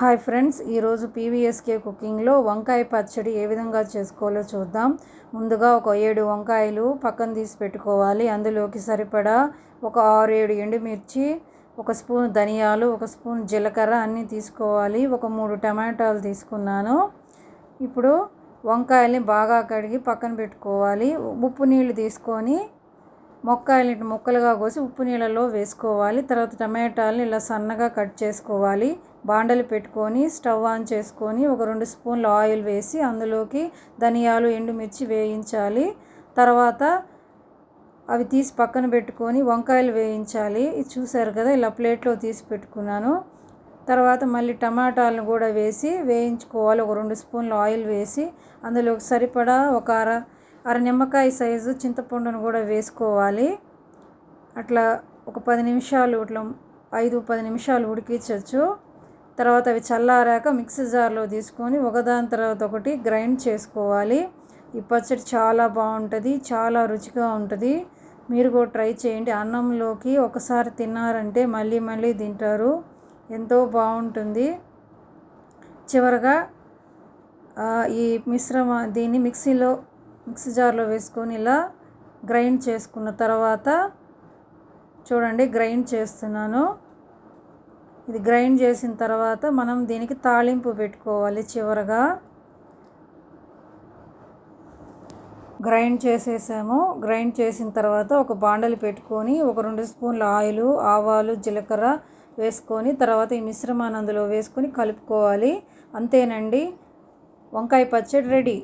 Hi friends ఈరోజు PVSK కుకింగ్లో వంకాయ పచ్చడి ఏ విధంగా చేసుకోవాలో చూద్దాం. ముందుగా ఒక ఏడు వంకాయలు పక్కన తీసి పెట్టుకోవాలి. అందులోకి సరిపడా ఒక ఆరు ఏడు ఎండుమిర్చి ఒక స్పూన్ ధనియాలు ఒక స్పూన్ జీలకర్ర అన్నీ తీసుకోవాలి. ఒక మూడు టమాటాలు తీసుకున్నాను. ఇప్పుడు వంకాయల్ని బాగా కడిగి పక్కన పెట్టుకోవాలి. ఉప్పు నీళ్ళు తీసుకొని మొక్కాయలు ముక్కలుగా కోసి ఉప్పు నీళ్ళలో వేసుకోవాలి. తర్వాత టమాటాలని ఇలా సన్నగా కట్ చేసుకోవాలి. బాండలు పెట్టుకొని స్టవ్ ఆన్ చేసుకొని ఒక రెండు స్పూన్ల ఆయిల్ వేసి అందులోకి ధనియాలు ఎండుమిర్చి వేయించాలి. తర్వాత అవి తీసి పక్కన పెట్టుకొని వంకాయలు వేయించాలి. ఇది చూసారు కదా ఇలా ప్లేట్లో తీసి పెట్టుకున్నాను. తర్వాత మళ్ళీ టమాటాలను కూడా వేసి వేయించుకోవాలి. ఒక రెండు స్పూన్ల ఆయిల్ వేసి అందులోకి సరిపడా ఒక అర అర నిమ్మకాయ సైజు చింతపండును కూడా వేసుకోవాలి. అట్లా ఒక పది నిమిషాలు ఇట్లా ఐదు పది నిమిషాలు ఉడికించవచ్చు తర్వాత అవి చల్లారాక మిక్సీ జార్లో తీసుకొని ఒకదాని తర్వాత ఒకటి గ్రైండ్ చేసుకోవాలి. ఈ పచ్చడి చాలా బాగుంటుంది చాలా రుచిగా ఉంటుంది. మీరు కూడా ట్రై చేయండి. అన్నంలోకి ఒకసారి తిన్నారంటే మళ్ళీ మళ్ళీ తింటారు. ఎంతో బాగుంటుంది. చివరగా ఈ మిశ్రమ దీన్ని మిక్సీలో మిక్సీ జార్లో వేసుకొని ఇలా గ్రైండ్ చేసుకున్న తర్వాత చూడండి గ్రైండ్ చేస్తున్నాను. ఇది గ్రైండ్ చేసిన తర్వాత మనం దీనికి తాళింపు పెట్టుకోవాలి చివరగా. గ్రైండ్ చేసేసాము. గ్రైండ్ చేసిన తర్వాత ఒక బాండలు పెట్టుకొని ఒక రెండు స్పూన్ల ఆయిల్ ఆవాలు జీలకర్ర వేసుకొని తర్వాత ఈ మిశ్రమాన్ని అందులో వేసుకొని కలుపుకోవాలి. అంతేనండి. వంకాయ పచ్చడి రెడీ.